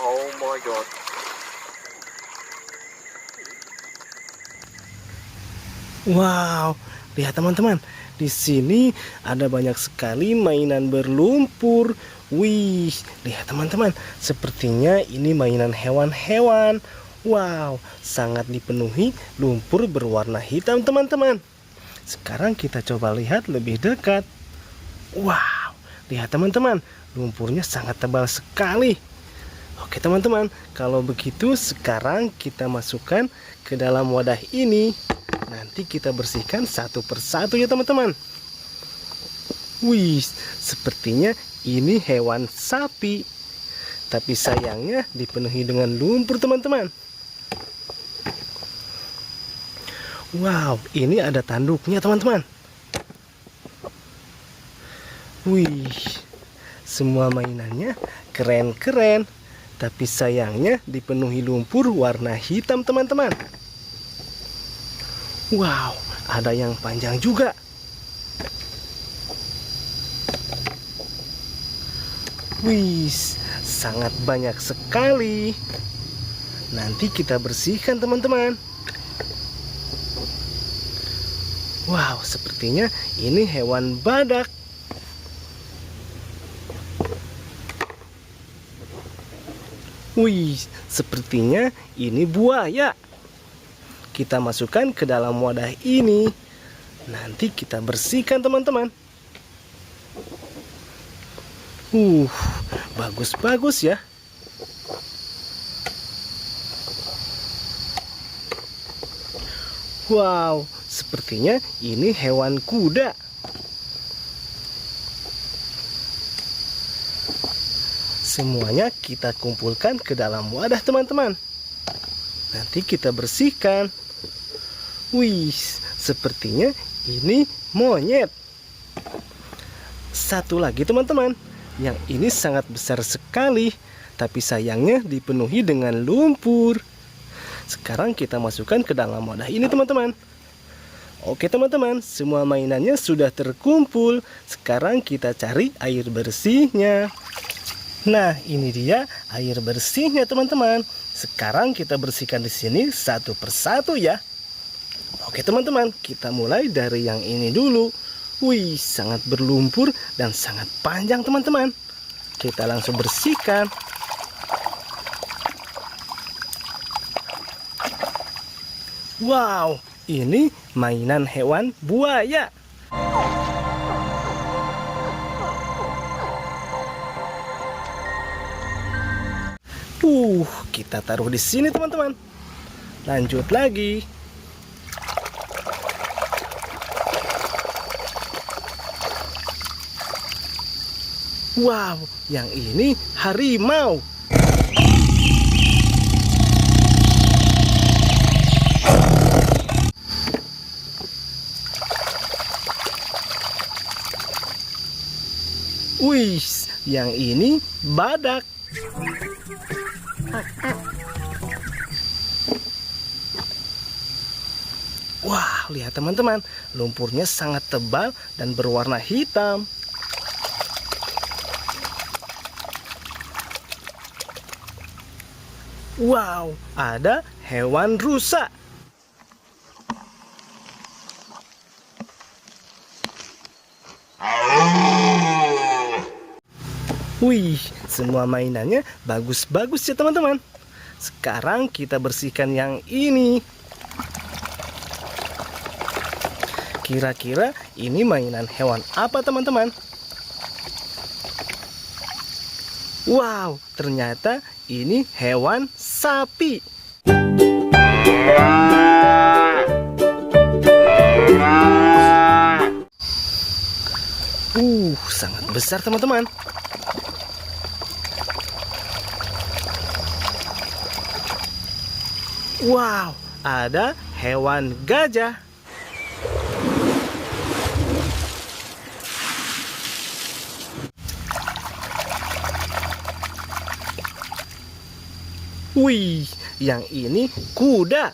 Oh my god. Wow, lihat teman-teman, di sini ada banyak sekali mainan berlumpur. Wih, lihat teman-teman, sepertinya ini mainan hewan-hewan. Wow, sangat dipenuhi lumpur berwarna hitam teman-teman. Sekarang kita coba lihat lebih dekat. Wow, lihat teman-teman, lumpurnya sangat tebal sekali. Oke teman-teman, kalau begitu sekarang kita masukkan ke dalam wadah ini. Nanti kita bersihkan satu persatu ya teman-teman. Wih, sepertinya ini hewan sapi. Tapi sayangnya dipenuhi dengan lumpur teman-teman. Wow, ini ada tanduknya teman-teman. Wih, semua mainannya keren-keren. Tapi sayangnya dipenuhi lumpur warna hitam teman-teman. Wow, ada yang panjang juga. Wih, sangat banyak sekali. Nanti kita bersihkan teman-teman. Wow, sepertinya ini hewan badak. Wih, sepertinya ini buaya. Kita masukkan ke dalam wadah ini. Nanti kita bersihkan teman-teman. Uh, bagus-bagus ya. Wow, sepertinya ini hewan kuda. Semuanya kita kumpulkan ke dalam wadah teman-teman. Nanti kita bersihkan. Wih, sepertinya ini monyet. Satu lagi teman-teman, yang ini sangat besar sekali, tapi sayangnya dipenuhi dengan lumpur. Sekarang kita masukkan ke dalam wadah ini teman-teman. Oke teman-teman, semua mainannya sudah terkumpul. Sekarang kita cari air bersihnya. Nah, ini dia air bersihnya teman-teman. Sekarang kita bersihkan di sini satu persatu ya. Oke teman-teman, kita mulai dari yang ini dulu. Wih, sangat berlumpur dan sangat panjang teman-teman. Kita langsung bersihkan. Wow, ini mainan hewan buaya. Uh, kita taruh di sini teman-teman. Lanjut lagi. Wow, yang ini harimau. Wih, yang ini badak. Wah, lihat teman-teman, lumpurnya sangat tebal dan berwarna hitam. Wow, ada hewan rusa. Wih, semua mainannya bagus-bagus ya teman-teman. Sekarang kita bersihkan yang ini. Kira-kira ini mainan hewan apa teman-teman? Wow, ternyata ini hewan sapi. Uh, sangat besar teman-teman. Wow, ada hewan gajah. Wih, yang ini kuda.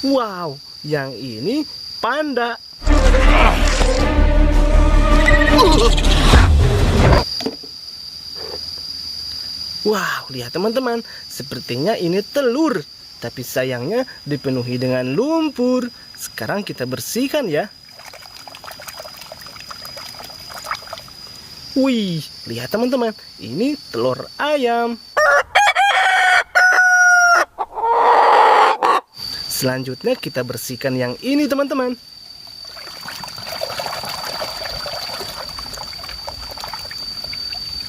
Wow, yang ini panda. Wow, lihat teman-teman, sepertinya ini telur. Tapi sayangnya dipenuhi dengan lumpur. Sekarang kita bersihkan ya. Wih, lihat teman-teman, ini telur ayam. Selanjutnya kita bersihkan yang ini teman-teman.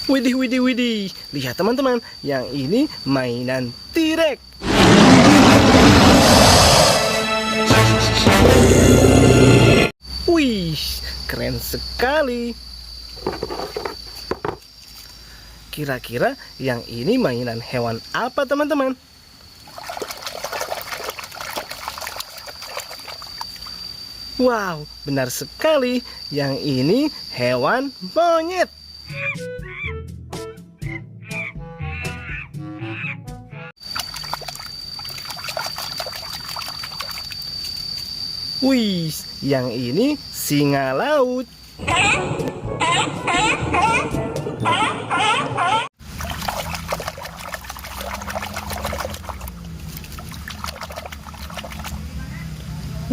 Widih, widih, widih. Lihat teman-teman, yang ini mainan T-Rex. Wih, keren sekali. Kira-kira yang ini mainan hewan apa teman-teman? Wow, benar sekali. Yang ini hewan monyet. Wih, yang ini singa laut.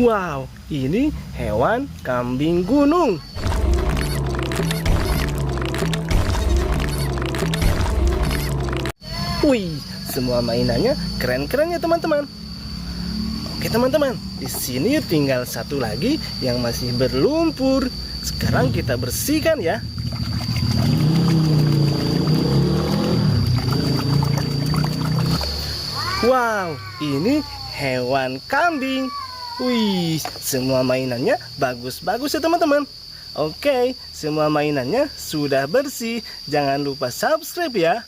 Wow, ini hewan kambing gunung. Wih, semua mainannya keren-keren ya teman-teman. Oke teman-teman, di sini tinggal satu lagi yang masih berlumpur. Sekarang kita bersihkan ya. Wow, ini hewan kambing. Wih, semua mainannya bagus-bagus ya teman-teman. Oke, semua mainannya sudah bersih. Jangan lupa subscribe ya.